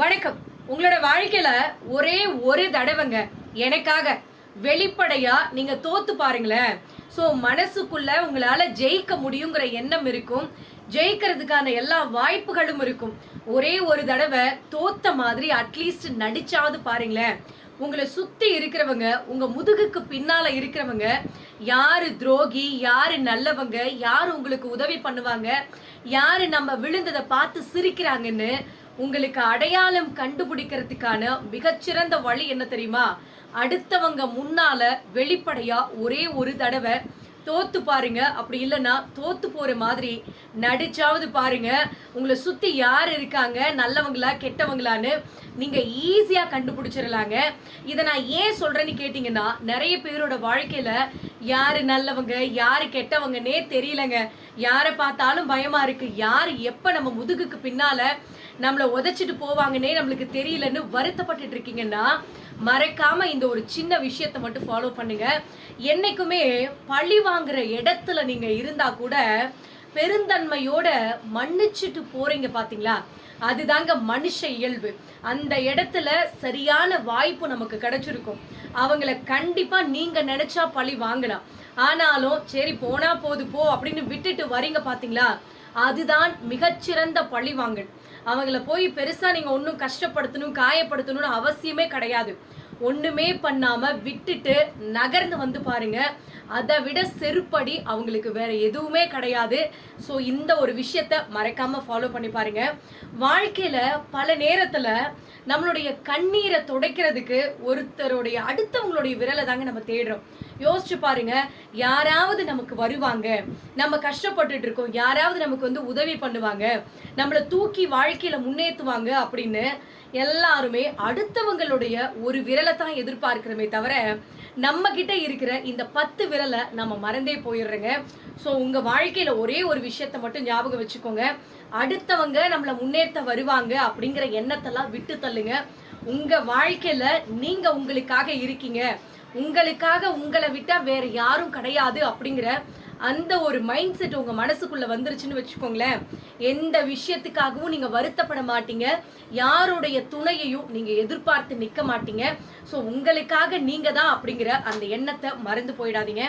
வணக்கம். உங்களோட வாழ்க்கையில ஒரே ஒரு தடவைங்க. எனக்காக வெளிப்படையா நீங்க தோத்து பாருங்களேன். ஸோ மனசுக்குள்ள உங்களால ஜெயிக்க முடியுங்கிற எண்ணம் இருக்கும். ஜெயிக்கிறதுக்கான எல்லா வாய்ப்புகளும் இருக்கும். ஒரே ஒரு தடவை தோத்த மாதிரி அட்லீஸ்ட் நடிச்சாவது பாருங்களேன். உங்களை சுத்தி இருக்கிறவங்க உங்க முதுகுக்கு பின்னால இருக்கிறவங்க யாரு துரோகி யாரு நல்லவங்க யாரு உங்களுக்கு உதவி பண்ணுவாங்க யாரு நம்ம விழுந்ததை பார்த்து சிரிக்கிறாங்கன்னு உங்களுக்கு அடையாளம் கண்டுபிடிக்கிறதுக்கான மிகச்சிறந்த வழி என்ன தெரியுமா? அடுத்தவங்க முன்னால வெளிப்படையா ஒரே ஒரு தடவை தோத்து பாருங்க. அப்படி இல்லைன்னா தோத்து போற மாதிரி நடிச்சாவது பாருங்க. உங்களை சுத்தி யார் இருக்காங்க? நல்லவங்களா கெட்டவங்களான்னு நீங்க ஈஸியா கண்டுபிடிச்சிடலாங்க இதை நான் ஏன் சொல்றேன்னு கேட்டீங்கன்னா நிறைய பேரோட வாழ்க்கையில யாரு நல்லவங்க யாரு கெட்டவங்கன்னே தெரியலங்க. யாரை பார்த்தாலும் பயமா இருக்கு. யார் எப்ப நம்ம முதுகுக்கு பின்னால நம்மளை உதைச்சிட்டு போவாங்கன்னே நம்மளுக்கு தெரியலன்னு வருத்தப்பட்டுட்டு இருக்கீங்கன்னா மறைக்காம இந்த ஒரு சின்ன விஷயத்தை மட்டும் ஃபாலோ பண்ணுங்க. என்னைக்குமே பழி வாங்குற இடத்துல நீங்க இருந்தா கூட பெருந்தன்மையோட மன்னிச்சுட்டு போறீங்க பாத்தீங்களா? அதுதாங்க மனுஷ இயல்பு. அந்த இடத்துல சரியான வாய்ப்பு நமக்கு கிடைச்சிருக்கும். அவங்கள கண்டிப்பா நீங்க நினைச்சா பழி வாங்கலாம். ஆனாலும் சரி போனா போது போ அப்படின்னு விட்டுட்டு வரீங்க பாத்தீங்களா? அதுதான் மிகச்சிறந்த பழிவாங்கல் அவங்கள போய் பெருசாக நீங்கள் ஒன்றும் கஷ்டப்படுத்தணும் காயப்படுத்தணும்னு அவசியமே கிடையாது. ஒண்ணுமே பண்ணாம விட்டுட்டு நகர்ந்து வந்து பாருங்க. அதை விட செருப்படி அவங்களுக்கு வேற எதுவுமே கிடையாது. ஸோ இந்த ஒரு விஷயத்த மறக்காம ஃபாலோ பண்ணி பாருங்க. வாழ்க்கையில பல நேரத்துல நம்மளுடைய கண்ணீரை துடைக்கிறதுக்கு ஒருத்தருடைய அடுத்தவங்களுடைய விரலை தாங்க நம்ம தேடுறோம். யோசிச்சு பாருங்க யாராவது நமக்கு வருவாங்க. நம்ம கஷ்டப்பட்டுட்டு இருக்கோம். யாராவது நமக்கு வந்து உதவி பண்ணுவாங்க. நம்மளை தூக்கி வாழ்க்கையில முன்னேற்றுவாங்க அப்படின்னு எல்லாருமே அடுத்தவங்களுடைய ஒரு விரலை தான் எதிர்பார்க்கிறோமே தவிர நம்ம கிட்ட இருக்கிற இந்த பத்து விரலை நம்ம மறந்தே போயிடுறோங்க. ஸோ உங்க வாழ்க்கையில ஒரே ஒரு விஷயத்த மட்டும் ஞாபகம் வச்சுக்கோங்க. அடுத்தவங்க நம்மளை முன்னேற்ற வருவாங்க அப்படிங்கிற எண்ணத்தெல்லாம் விட்டு தள்ளுங்க. உங்க வாழ்க்கையில நீங்க உங்களுக்காக இருக்கீங்க. உங்களுக்காக உங்களை விட்டா வேற யாரும் கிடையாது அப்படிங்கிற அந்த ஒரு மைண்ட் செட் உங்க மனசுக்குள்ள வந்துருச்சுன்னு வச்சுக்கோங்களேன். எந்த விஷயத்துக்காகவும் நீங்க வருத்தப்பட மாட்டீங்க. யாருடைய துணையையும் நீங்க எதிர்பார்த்து நிக்க மாட்டீங்க. ஸோ உங்களுக்காக நீங்க தான் அப்படிங்கிற அந்த எண்ணத்தை மறந்து போயிடாதீங்க.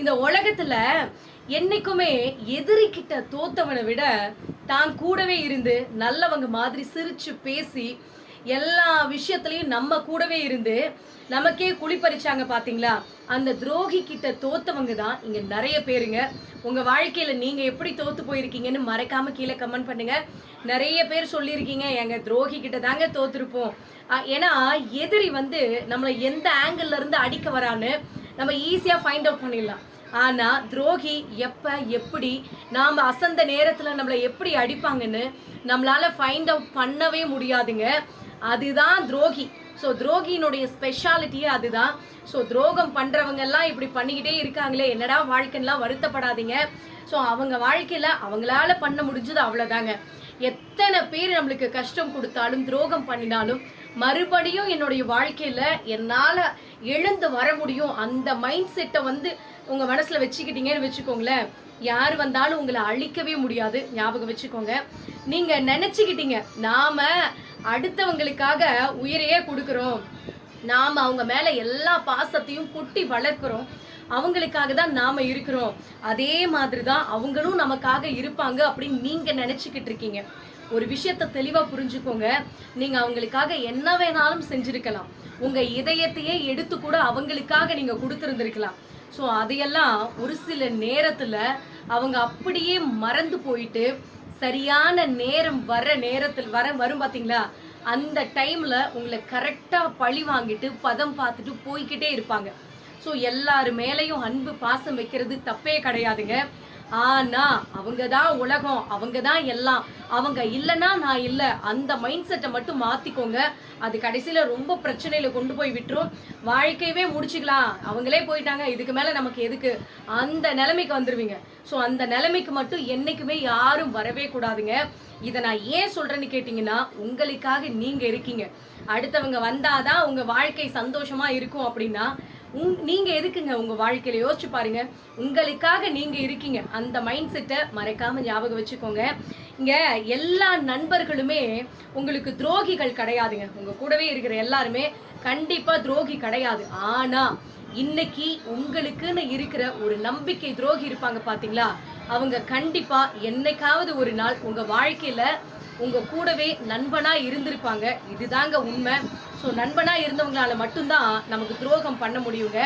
இந்த உலகத்துல என்னைக்குமே எதிரிக்கிட்ட தோத்தவனை விட தான் கூடவே இருந்து நல்லவங்க மாதிரி சிரிச்சு பேசி எல்லா விஷயத்துலையும் நம்ம கூடவே இருந்து நமக்கே குளிப்பறிச்சாங்க பாத்தீங்களா? அந்த துரோகி கிட்ட தோத்தவங்க தான் இங்க நிறைய பேருங்க. உங்க வாழ்க்கையில நீங்க எப்படி தோத்து போயிருக்கீங்கன்னு மறக்காம கீழே கமெண்ட் பண்ணுங்க. நிறைய பேர் சொல்லியிருக்கீங்க எங்க துரோகி கிட்ட தாங்க தோத்துருப்போம். ஏன்னா எதிரி வந்து நம்மளை எந்த ஆங்கிள் இருந்து அடிக்க வரான்னு நம்ம ஈஸியா ஃபைண்ட் அவுட் பண்ணிடலாம். ஆனா துரோகி எப்ப எப்படி நாம அசந்த நேரத்துல நம்மளை எப்படி அடிப்பாங்கன்னு நம்மளால ஃபைண்ட் அவுட் பண்ணவே முடியாதுங்க. அதுதான் துரோகி. ஸோ துரோகியினுடைய ஸ்பெஷாலிட்டியே அதுதான். ஸோ துரோகம் பண்ணுறவங்க எல்லாம் இப்படி பண்ணிக்கிட்டே இருக்காங்களே என்னடா வாழ்க்கைலாம் வருத்தப்படாதீங்க. ஸோ அவங்க வாழ்க்கையில் அவங்களால பண்ண முடிஞ்சது அவ்வளோதாங்க எத்தனை பேர் நம்மளுக்கு கஷ்டம் கொடுத்தாலும் துரோகம் பண்ணினாலும் மறுபடியும் என்னுடைய வாழ்க்கையில் என்னால் எழுந்து வர முடியும். அந்த மைண்ட் செட்டை வந்து உங்கள் மனசில் வச்சுக்கிட்டீங்கன்னு வச்சுக்கோங்களேன். யார் வந்தாலும் உங்களை அழிக்கவே முடியாது. ஞாபகம் வச்சுக்கோங்க. நீங்கள் நினச்சிக்கிட்டீங்க. நாம அடுத்தவங்களுக்காக உயிரையே கொடுக்குறோம். நாம் அவங்க மேலே எல்லா பாசத்தையும் கொட்டி வளர்க்குறோம். அவங்களுக்காக தான் நாம் இருக்கிறோம். அதே மாதிரி தான் அவங்களும் நமக்காக இருப்பாங்க அப்படின்னு நீங்கள் நினச்சிக்கிட்டு இருக்கீங்க. ஒரு விஷயத்த தெளிவாக புரிஞ்சுக்கோங்க. நீங்கள் அவங்களுக்காக என்ன வேணாலும் செஞ்சுருக்கலாம். உங்கள் இதயத்தையே எடுத்து கூட அவங்களுக்காக நீங்கள் கொடுத்துருந்துருக்கலாம். ஸோ அதையெல்லாம் ஒரு சில நேரத்தில் அவங்க அப்படியே மறந்து போயிட்டு சரியான நேரம் வர நேரத்தில் வர வரும் பார்த்தீங்களா அந்த டைமில் உங்களை கரெக்டாக பழி வாங்கிட்டு பதம் பார்த்துட்டு போய்கிட்டே இருப்பாங்க. ஸோ எல்லாரு மேலேயும் அன்பு பாசம் வைக்கிறது தப்பே கிடையாதுங்க. ஆனா அவங்க தான் உலகம் அவங்க தான் எல்லாம். அவங்க இல்லைன்னா நான் இல்லை. அந்த மைண்ட் செட்டை மட்டும் மாத்திக்கோங்க. அது கடைசியில ரொம்ப பிரச்சனையில கொண்டு போய் விட்டுரும். வாழ்க்கையவே முடிச்சுக்கலாம். அவங்களே போயிட்டாங்க. இதுக்கு மேல நமக்கு எதுக்கு? அந்த நிலைமைக்கு வந்துருவீங்க. ஸோ அந்த நிலைமைக்கு மட்டும் என்னைக்குமே யாரும் வரவே கூடாதுங்க. இதை நான் ஏன் சொல்கிறேன்னு கேட்டிங்கன்னா உங்களுக்காக நீங்கள் இருக்கீங்க. அடுத்தவங்க வந்தாதான் உங்கள் வாழ்க்கை சந்தோஷமாக இருக்கும் அப்படின்னா உங் நீங்கள் எதுக்குங்க உங்கள் வாழ்க்கையில யோசிச்சு பாருங்க. உங்களுக்காக நீங்கள் இருக்கீங்க. அந்த மைண்ட் செட்டை மறைக்காமல் ஞாபகம் வச்சுக்கோங்க. இங்கே எல்லா நண்பர்களுமே உங்களுக்கு துரோகிகள் கிடையாதுங்க. உங்கள் கூடவே இருக்கிற எல்லாருமே கண்டிப்பாக துரோகி கிடையாது. ஆனால் இன்னைக்கு உங்களுக்குன்னு இருக்கிற ஒரு நம்பிக்கை துரோகி இருப்பாங்க பார்த்தீங்களா அவங்க கண்டிப்பா என்னைக்காவது ஒரு நாள் உங்க வாழ்க்கையில உங்க கூடவே நண்பனா இருந்திருப்பாங்க. இதுதாங்க உண்மை. ஸோ நண்பனா இருந்தவங்களால மட்டும்தான் நமக்கு துரோகம் பண்ண முடியுங்க.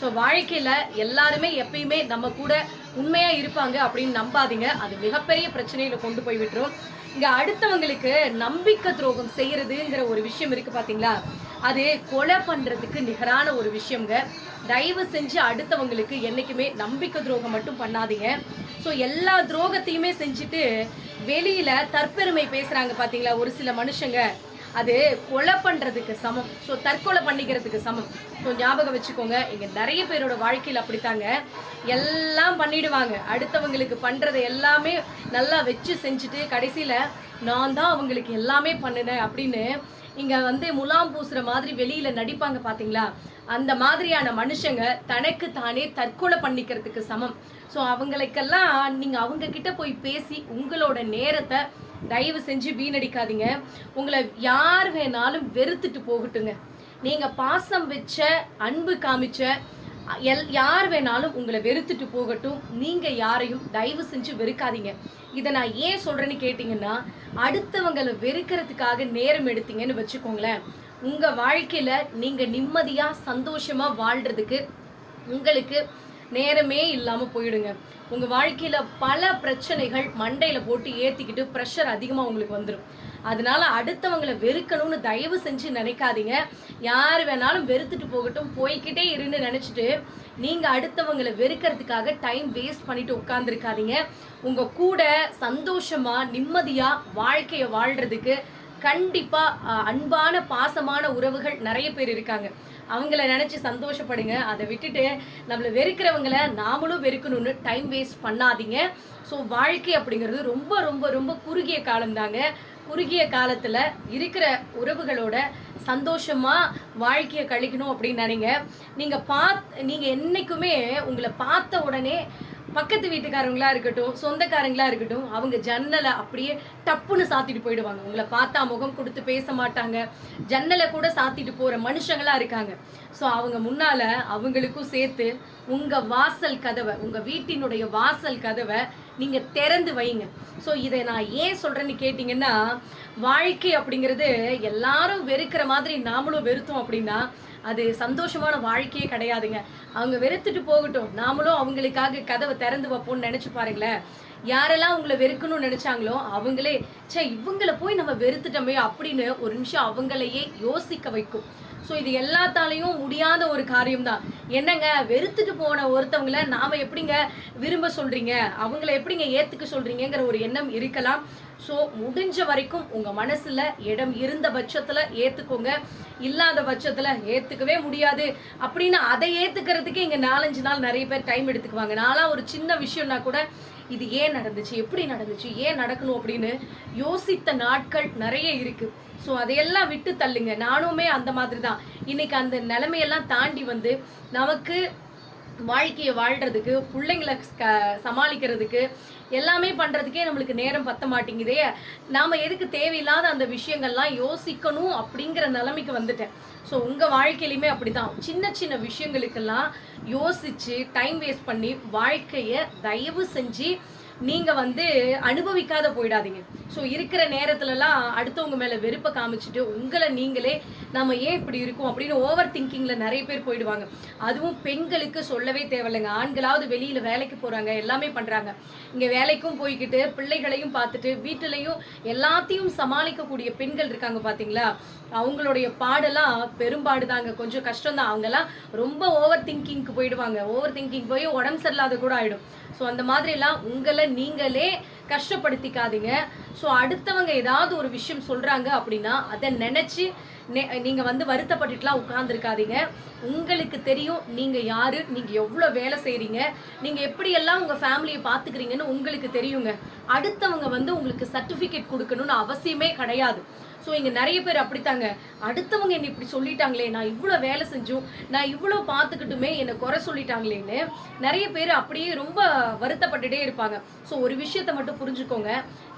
ஸோ வாழ்க்கையில எல்லாருமே எப்பயுமே நம்ம கூட உண்மையா இருப்பாங்க அப்படின்னு நம்பாதீங்க. அது மிகப்பெரிய பிரச்சனையில கொண்டு போய் விட்டுரும். இங்க அடுத்தவங்களுக்கு நம்பிக்கை துரோகம் செய்யறதுங்கிற ஒரு விஷயம் இருக்கு பாத்தீங்களா? அது கொலை பண்ணுறதுக்கு நிகரான ஒரு விஷயங்க. தயவு செஞ்சு அடுத்தவங்களுக்கு என்னைக்குமே நம்பிக்கை துரோகம் மட்டும் பண்ணாதீங்க. ஸோ எல்லா துரோகத்தையுமே செஞ்சுட்டு வெளியில் தற்பெருமை பேசுகிறாங்க பார்த்தீங்களா ஒரு சில மனுஷங்க. அது கொலை பண்ணுறதுக்கு சமம். ஸோ தற்கொலை பண்ணிக்கிறதுக்கு சமம். ஸோ ஞாபகம் வச்சுக்கோங்க. இங்கே நிறைய பேரோட வாழ்க்கையில் அப்படித்தாங்க. எல்லாம் பண்ணிடுவாங்க. அடுத்தவங்களுக்கு பண்றதை எல்லாமே நல்லா வச்சு செஞ்சுட்டு கடைசியில் நான் தான் அவங்களுக்கு எல்லாமே பண்ணினேன் அப்படின்னு இங்கே வந்து முலாம் பூசுகிற மாதிரி வெளியில் நடிப்பாங்க பார்த்தீங்களா அந்த மாதிரியான மனுஷங்க தனக்கு தானே தற்கொலை பண்ணிக்கிறதுக்கு சமம். ஸோ அவங்களுக்கெல்லாம் நீங்கள் அவங்கக்கிட்ட போய் பேசி உங்களோட நேரத்தை தயவு செஞ்சு வீணடிக்காதீங்க. உங்களை யார் வேணாலும் வெறுத்துட்டு போகட்டுங்க. நீங்கள் பாசம் வச்ச அன்பு காமிச்ச எல் யார் வேணாலும் உங்களை வெறுத்துட்டு போகட்டும். நீங்கள் யாரையும் தயவு செஞ்சு வெறுக்காதீங்க. இதை நான் ஏன் சொல்கிறேன்னு கேட்டிங்கன்னா அடுத்தவங்களை வெறுக்கிறதுக்காக நேரம் எடுத்தீங்கன்னு வச்சுக்கோங்களேன். உங்கள் வாழ்க்கையில் நீங்கள் நிம்மதியாக சந்தோஷமாக வாழ்கிறதுக்கு உங்களுக்கு நேரமே இல்லாமல் போயிடுங்க. உங்கள் வாழ்க்கையில் பல பிரச்சனைகள் மண்டையில் போட்டு ஏற்றிக்கிட்டு ப்ரெஷர் அதிகமாக உங்களுக்கு வந்துடும் அதனால அடுத்தவங்களை வெறுக்கணும்னு தயவு செஞ்சு நினைக்காதீங்க. யார் வேணாலும் வெறுத்துட்டு போகட்டும் போய்கிட்டே இருன்னு நினச்சிட்டு நீங்கள் அடுத்தவங்களை வெறுக்கிறதுக்காக டைம் வேஸ்ட் பண்ணிட்டு உட்காந்துருக்காதீங்க உங்கள் கூட சந்தோஷமாக நிம்மதியாக வாழ்க்கையை வாழ்கிறதுக்கு கண்டிப்பாக அன்பான பாசமான உறவுகள் நிறைய பேர் இருக்காங்க. அவங்கள நினச்சி சந்தோஷப்படுங்க. அதை விட்டுட்டு நம்மள வெறுக்கிறவங்கள நாமளும் வெறுக்கணும்னு டைம் வேஸ்ட் பண்ணாதீங்க. ஸோ வாழ்க்கை அப்படிங்கிறது ரொம்ப ரொம்ப ரொம்ப குறுகிய காலம்தாங்க. குறுகிய காலத்துல இருக்கிற உறவுகளோட சந்தோஷமா வாழ்க்கையை கழிக்கணும் அப்படின்னு நினைங்க. நீங்க பாத் நீங்க என்னைக்குமே உங்களை பார்த்த உடனே பக்கத்து வீட்டுக்காரங்களா இருக்கட்டும் சொந்தக்காரங்களா இருக்கட்டும் அவங்க ஜன்னலை அப்படியே டப்புன்னு சாத்திட்டு போயிடுவாங்க. உங்களை பார்த்தா முகம் கொடுத்து பேச மாட்டாங்க. ஜன்னலை கூட சாத்திட்டு போற மனுஷங்களா இருக்காங்க. ஸோ அவங்க முன்னால அவங்களுக்கும் சேர்த்து உங்க வாசல் கதவை உங்க வீட்டினுடைய வாசல் கதவை நீங்க திறந்து வைங்க. ஸோ இதை நான் ஏன் சொல்றேன்னு கேட்டீங்கன்னா வாழ்க்கை அப்படிங்கிறது எல்லாரும் வெறுக்கிற மாதிரி நாமளும் வெறுத்தோம் அப்படின்னா அது சந்தோஷமான வாழ்க்கையே கிடையாதுங்க. அவங்க வெறுத்துட்டு போகட்டும். நாமளும் அவங்களுக்காக கதவை திறந்து வைப்போம்னு நினைச்சு பாருங்களேன். யாரெல்லாம் உங்களை வெறுக்கணும்னு நினைச்சாங்களோ அவங்களே ச்சே இவங்களை போய் நம்ம வெறுத்துட்டோமே அப்படின்னு ஒரு நிமிஷம் அவங்களையே யோசிக்க வைக்கும். ஸோ இது எல்லாத்தாலையும் முடியாத ஒரு காரியம் தான் என்னங்க வெறுத்துட்டு போன ஒருத்தவங்கள நாம எப்படிங்க விரும்ப சொல்றீங்க? அவங்கள எப்படிங்க ஏத்துக்க சொல்றீங்கங்கிற ஒரு எண்ணம் இருக்கலாம். ஸோ முடிஞ்ச வரைக்கும் உங்க மனசுல இடம் இருந்த பட்சத்துல ஏத்துக்கோங்க. இல்லாத பட்சத்துல ஏத்துக்கவே முடியாது. அப்படின்னு அதை ஏத்துக்கிறதுக்கு இங்க நாலஞ்சு நாள் நிறைய பேர் டைம் எடுத்துக்குவாங்க. நான்லாம் ஒரு சின்ன விஷயம்னா கூட இது ஏன் நடந்துச்சு? எப்படி நடந்துச்சு? ஏன் நடக்கணும் அப்படின்னு யோசித்த நாட்கள் நிறைய இருக்கு. ஸோ அதையெல்லாம் விட்டு தள்ளுங்க. நானுமே அந்த மாதிரி தான் இன்னைக்கு அந்த நிலைமையெல்லாம் தாண்டி வந்து நமக்கு வாழ்க்கையை வாழ்கிறதுக்கு பிள்ளைங்களை க- சமாளிக்கிறதுக்கு எல்லாமே பண்ணுறதுக்கே நம்மளுக்கு நேரம் பத்த மாட்டேங்குதே. நாம எதுக்கு தேவையில்லாத அந்த விஷயங்கள்லாம் யோசிக்கணும் அப்படிங்கிற நிலைமைக்கு வந்துட்டேன். ஸோ உங்கள் வாழ்க்கையிலையுமே அப்படி அப்படிதான். சின்ன சின்ன விஷயங்களுக்கெல்லாம் யோசிச்சு டைம் வேஸ்ட் பண்ணி வாழ்க்கையை தயவு செஞ்சு நீங்க வந்து அனுபவிக்காத போயிடாதீங்க. ஸோ இருக்கிற நேரத்துலலாம் அடுத்தவங்க மேல வெறுப்பை காமிச்சிட்டு உங்களை நீங்களே நம்ம ஏன் இப்படி இருக்கோம் அப்படின்னு ஓவர் திங்கிங்ல நிறைய பேர் போயிடுவாங்க. அதுவும் பெண்களுக்கு சொல்லவே தேவையில்லைங்க. ஆண்களாவது வெளியில வேலைக்கு போறாங்க எல்லாமே பண்றாங்க. இங்க வேலைக்கும் போய்கிட்டு பிள்ளைகளையும் பார்த்துட்டு வீட்டுலையும் எல்லாத்தையும் சமாளிக்கக்கூடிய பெண்கள் இருக்காங்க பாத்தீங்களா? அவங்களுடைய பாடெல்லாம் பெரும்பாடு தாங்க கொஞ்சம் கஷ்டம் தான் அவங்கெல்லாம் ரொம்ப ஓவர் திங்கிங்க்கு போயிடுவாங்க. ஓவர் திங்கிங் போய் உடம்பு சரியில்லாத கூட ஆயிடும். ஸோ அந்த மாதிரிலாம் உங்களை நீங்களே கஷ்டப்படுத்திக்காதீங்க. ஸோ அடுத்தவங்க ஏதாவது ஒரு விஷயம் சொல்றாங்க அப்படின்னா அதை நினைச்சு நீங்கள் வந்து வருத்தப்பட்டுட்டுலாம் உட்காந்துருக்காதீங்க உங்களுக்கு தெரியும் நீங்கள் யார் நீங்கள் எவ்வளோ வேலை செய்கிறீங்க நீங்கள் எப்படியெல்லாம் உங்கள் ஃபேமிலியை பார்த்துக்கிறீங்கன்னு உங்களுக்கு தெரியுங்க. அடுத்தவங்க வந்து உங்களுக்கு சர்டிஃபிகேட் கொடுக்கணும்னு அவசியமே கிடையாது. ஸோ இங்கே நிறைய பேர் அப்படித்தாங்க. அடுத்தவங்க என்னை இப்படி சொல்லிட்டாங்களே நான் இவ்வளோ வேலை செஞ்சும் நான் இவ்வளோ பார்த்துக்கிட்டுமே என்னை குறை சொல்லிட்டாங்களேன்னு நிறைய பேர் அப்படியே ரொம்ப வருத்தப்பட்டுட்டே இருப்பாங்க. ஸோ ஒரு விஷயத்த மட்டும் புரிஞ்சுக்கோங்க.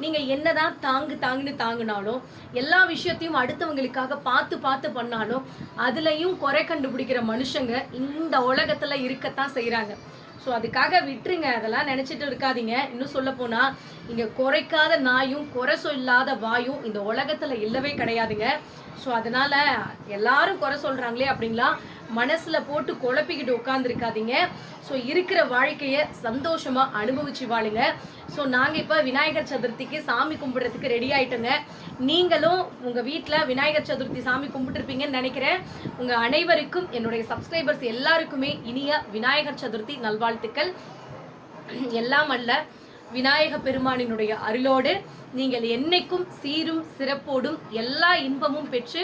என்ன என்னதான் தாங்கு தாங்குன்னு தாங்குனாலும் எல்லா விஷயத்தையும் அடுத்தவங்களுக்காக பா பார்த்து பார்த்து பண்ணாலும் அதுலேயும் குறை கண்டுபிடிக்கிற மனுஷங்க இந்த உலகத்தில் இருக்கத்தான் செய்கிறாங்க ஸோ அதுக்காக விட்டுருங்க. அதெல்லாம் நினச்சிட்டு இருக்காதீங்க. இன்னும் சொல்ல போனால் இங்கே குறைக்காத நாயும் குறை சொல்லாத வாயும் இந்த உலகத்தில் இல்லவே கிடையாதுங்க. ஸோ அதனால் எல்லாரும் குறை சொல்கிறாங்களே அப்படிங்களா? மனசுல போட்டு குழப்பிக்கிட்டு உட்காந்துருக்காதீங்க ஸோ இருக்கிற வாழ்க்கையை சந்தோஷமா அனுபவிச்சு வாழுங்க. ஸோ நாங்கள் இப்போ விநாயகர் சதுர்த்திக்கு சாமி கும்பிடுறதுக்கு ரெடி ஆயிட்டோங்க. நீங்களும் உங்க வீட்டில் விநாயகர் சதுர்த்தி சாமி கும்பிட்டுருப்பீங்கன்னு நினைக்கிறேன். உங்க அனைவருக்கும் என்னுடைய சப்ஸ்கிரைபர்ஸ் எல்லாருக்குமே இனிய விநாயகர் சதுர்த்தி நல்வாழ்த்துக்கள். எல்லாம் அல்ல விநாயக பெருமானினுடைய அருளோடு நீங்கள் என்னைக்கும் சீரும் சிறப்போடும் எல்லா இன்பமும் பெற்று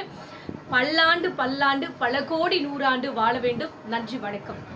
பல்லாண்டு பல்லாண்டு பல கோடி நூறாண்டு வாழ வேண்டும். நன்றி வணக்கம்.